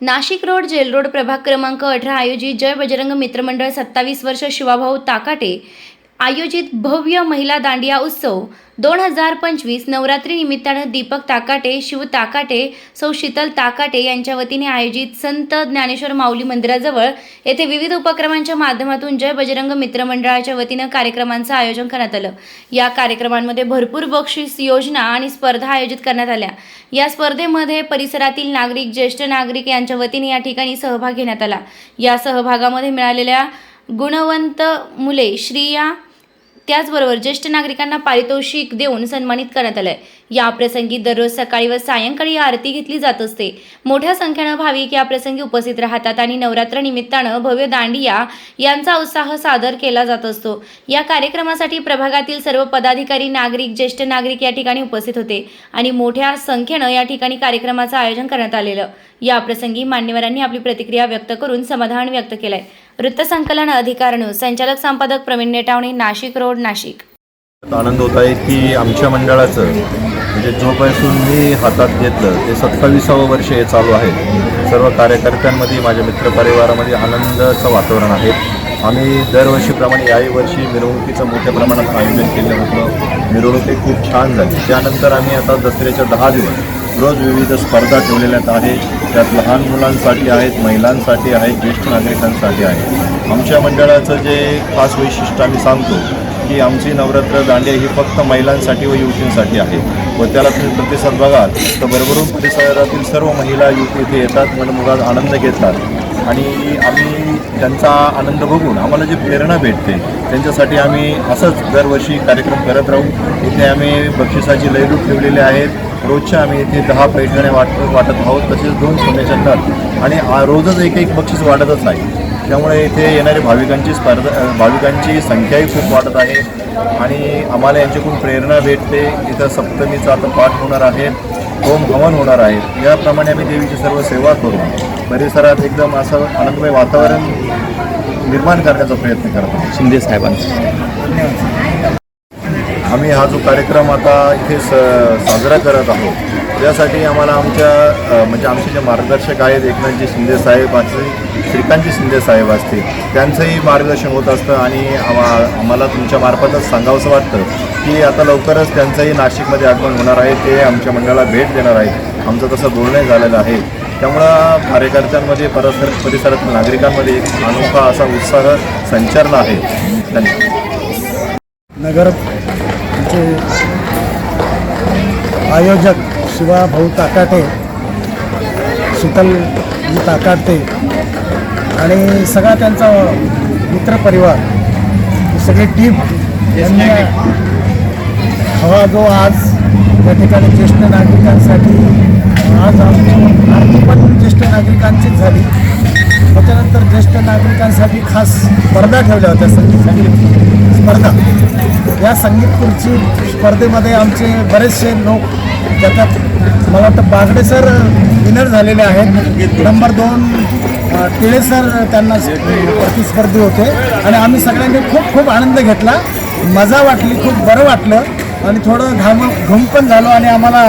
Nashik road gel road प्रभाग क्रमांक अठरा आयोजित जय बजरंग मित्रमंडळ सत्तावीस वर्ष शिवाभाऊ ताकाटे आयोजित भव्य महिला दांडिया उत्सव दोन हजार पंचवीस नवरात्री निमित्तानं दीपक ताकाटे शिव ताकाटे सौ शीतल ताकाटे यांच्या वतीने आयोजित संत ज्ञानेश्वर माऊली मंदिराजवळ येथे विविध उपक्रमांच्या माध्यमातून जय बजरंग मित्रमंडळाच्या वतीनं कार्यक्रमांचं आयोजन करण्यात आलं. या कार्यक्रमांमध्ये भरपूर बक्षीस योजना आणि स्पर्धा आयोजित करण्यात आल्या. या स्पर्धेमध्ये परिसरातील नागरिक ज्येष्ठ नागरिक यांच्या वतीने या ठिकाणी सहभाग घेण्यात आला. या सहभागामध्ये मिळालेल्या गुणवंत मुले श्रिया त्याचबरोबर ज्येष्ठ नागरिकांना पारितोषिक देऊन सन्मानित करण्यात आलंय. या प्रसंगी दररोज सकाळी व सायंकाळी आरती घेतली जात असते. मोठ्या संख्येनं भाविक या प्रसंगी उपस्थित राहतात आणि नवरात्र निमित्तानं भव्य दांडिया यांचा उत्साह सादर केला जात असतो. या कार्यक्रमासाठी प्रभागातील सर्व पदाधिकारी नागरिक ज्येष्ठ नागरिक या ठिकाणी उपस्थित होते आणि मोठ्या संख्येनं या ठिकाणी कार्यक्रमाचं आयोजन करण्यात आलेलं. या प्रसंगी मान्यवरांनी आपली प्रतिक्रिया व्यक्त करून समाधान व्यक्त केलंय. वृत्तसंकलन अधिकार न्यूज संचालक संपादक प्रवीण नेटावणे नाशिक रोड नाशिक. आनंद होत आहे की आमच्या मंडळाचं म्हणजे जोपासून मी हातात घेतलं ते सत्तावीसावं वर्ष हे चालू आहे. सर्व कार्यकर्त्यांमध्ये माझ्या मित्रपरिवारामध्ये आनंदाचं वातावरण आहे. आम्ही दरवर्षीप्रमाणे याही वर्षी मिरवणुकीचं मोठ्या प्रमाणात आयोजन केलं होतं. मिरवणूक खूप छान झाली. त्यानंतर आम्ही आता दसऱ्याच्या दहा दिवस रोज विविध स्पर्धा ठेवलेल्या आहेत त्यात लहान मुलांसाठी आहेत महिलांसाठी आहेत ज्येष्ठ नागरिकांसाठी आहे आमच्या मंडळाचं जे खास वैशिष्ट्य आम्ही सांगतो की आमची नवरात्र दांडिया ही फक्त महिलांसाठी व युवतींसाठी आहे. व त्याला तुम्ही प्रतिसाद बघाल तर बरोबरून परिसरातील सर्व महिला युवती इथे येतात मनमुगात आनंद घेतात. आणि आम्ही त्यांचा आनंद बघून आम्हाला जी प्रेरणा भेटते त्यांच्यासाठी आम्ही असंच दरवर्षी कार्यक्रम करत राहू. इथे आम्ही बक्षिसाची लयलूट ठेवलेली आहेत रोजच्या आम्ही इथे दहा पैठण्या वाट वाटत आहोत तसेच दोन सोन्याच्या नथ आणि आ- रोजच एक एक बक्षीस वाटतच आहे. त्यामुळे इथे येणारी भाविकांची स्पर्धा भाविकांची संख्याही खूप वाढत आहे. आणि आम्हाला यांच्याकडून प्रेरणा भेटते. इथं सप्तमीचा आता पाठ होणार आहे. होम हवन होणार आहे. याप्रमाणे आम्ही देवीची सर्व सेवा करू. परिसरात एकदम असं आनंदमय वातावरण निर्माण करण्याचा प्रयत्न करत शिंदे साहेबांचं. आम्ही हा जो कार्यक्रम आता इथे स साजरा करत आहोत त्यासाठी आम्हाला आमच्या म्हणजे आमचे जे मार्गदर्शक आहेत एकनाथजी शिंदे साहेब असतील श्रीकांतजी शिंदे साहेब असतील त्यांचंही मार्गदर्शन होत असतं आणि आम्हा आम्हाला तुमच्या मार्फतच सांगावंसं वाटतं की आता लवकरच त्यांचंही नाशिकमध्ये आगमन होणार आहे ते आमच्या मंडळाला भेट देणार आहे आमचं तसं बोलणंही झालेलं आहे. त्यामुळं कार्यकर्त्यांमध्ये परिसर परिसरातील नागरिकांमध्ये एक अनोखा असा उत्साह संचारला आहे. धन्यवाद. नगर चे आयोजक शिवा भाऊ ताकाटे शीतलजी ताकाटे आणि सगळा त्यांचा मित्रपरिवार सगळी टीम यांनी हवा जो आज या ठिकाणी ज्येष्ठ नागरिकांसाठी आज आमची आरती पण ज्येष्ठ नागरिकांचीच झाली. त्याच्यानंतर ज्येष्ठ नागरिकांसाठी खास स्पर्धा ठेवल्या होत्या संगीत स्पर्धा. या संगीत खुर्ची स्पर्धेमध्ये आमचे बरेचसे लोक त्याच्यात मला वाटतं बागडे सर विनर झालेले आहेत. नंबर दोन टिळे सर त्यांना प्रतिस्पर्धी होते. आणि आम्ही सगळ्यांनी खूप खूप आनंद घेतला. मजा वाटली खूप बरं वाटलं. आणि थोडं घाम घुम पण झालो आणि आम्हाला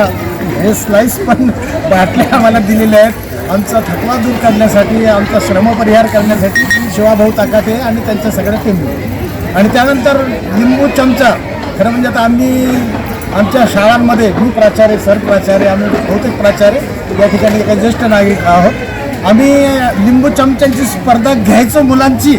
हे स्लाईस पण बाटल्या आम्हाला दिलेले आहेत. आमचा थकवा दूर करण्यासाठी आमचा श्रमपरिहार करण्यासाठी शिवाभाऊ ताकाटे आणि त्यांच्या सगळ्या टीम आणि त्यानंतर लिंबू चमचा. खरं म्हणजे आता आम्ही आमच्या शाळांमध्ये मी प्राचार्य सर प्राचार्य आम्ही बहुतेक प्राचार्य या ठिकाणी एका ज्येष्ठ नागरिक आहोत. आम्ही लिंबू चमच्यांची स्पर्धा घ्यायचो मुलांची.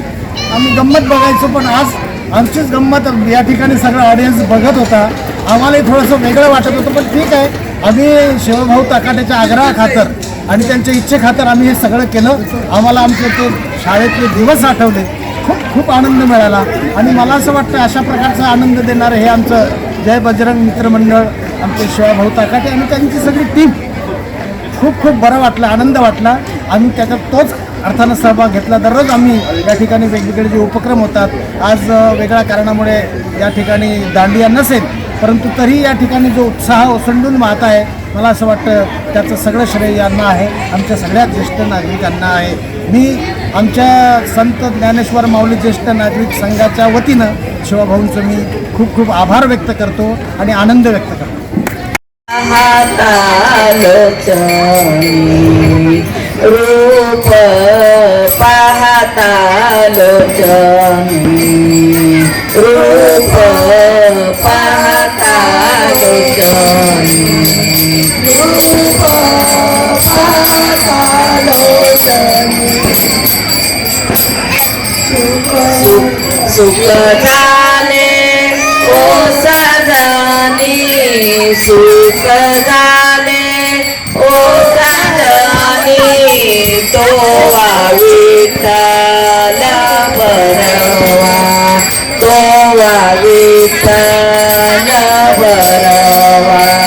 आम्ही गंमत बघायचो पण आज आमचीच गंमत या ठिकाणी सगळं ऑडियन्स बघत होता. आम्हालाही थोडंसं वेगळं वाटत होतं पण ठीक आहे. आम्ही शिवभाऊ ताकाट्याच्या आग्रहाखातर आणि त्यांच्या इच्छेखातर आम्ही हे सगळं केलं. आम्हाला आमचे ते शाळेतले दिवस आठवले. खूप खूप आनंद मिळाला. आणि मला असं वाटतं अशा प्रकारचा आनंद देणारं हे आमचं जय बजरंग मित्रमंडळ आमचे शिवाभाऊ ताकाटे आणि त्यांची सगळी टीम खूप खूप बरं वाटलं आनंद वाटला. आम्ही त्याच्यात तोच अर्थानं सहभाग घेतला. दररोज आम्ही या ठिकाणी वेगवेगळे जे उपक्रम होतात आज वेगळ्या कारणामुळे या ठिकाणी दांडिया नसेल परंतु तरी या ठिकाणी जो उत्साह ओसंडून वाहत आहे मला असं वाटतं त्याचं सगळं श्रेय यांना आहे आमच्या सगळ्या ज्येष्ठ नागरिकांना आहे. मी आमच्या संत ज्ञानेश्वर माऊली ज्येष्ठ नागरिक संघाच्या वतीनं शिवभाऊंचं मी खूप खूप आभार व्यक्त करतो आणि आनंद व्यक्त करतो. रूप पाहता लोचनी रूप सुखदाने ओ सदानी सुखदाने ओ सदानी तो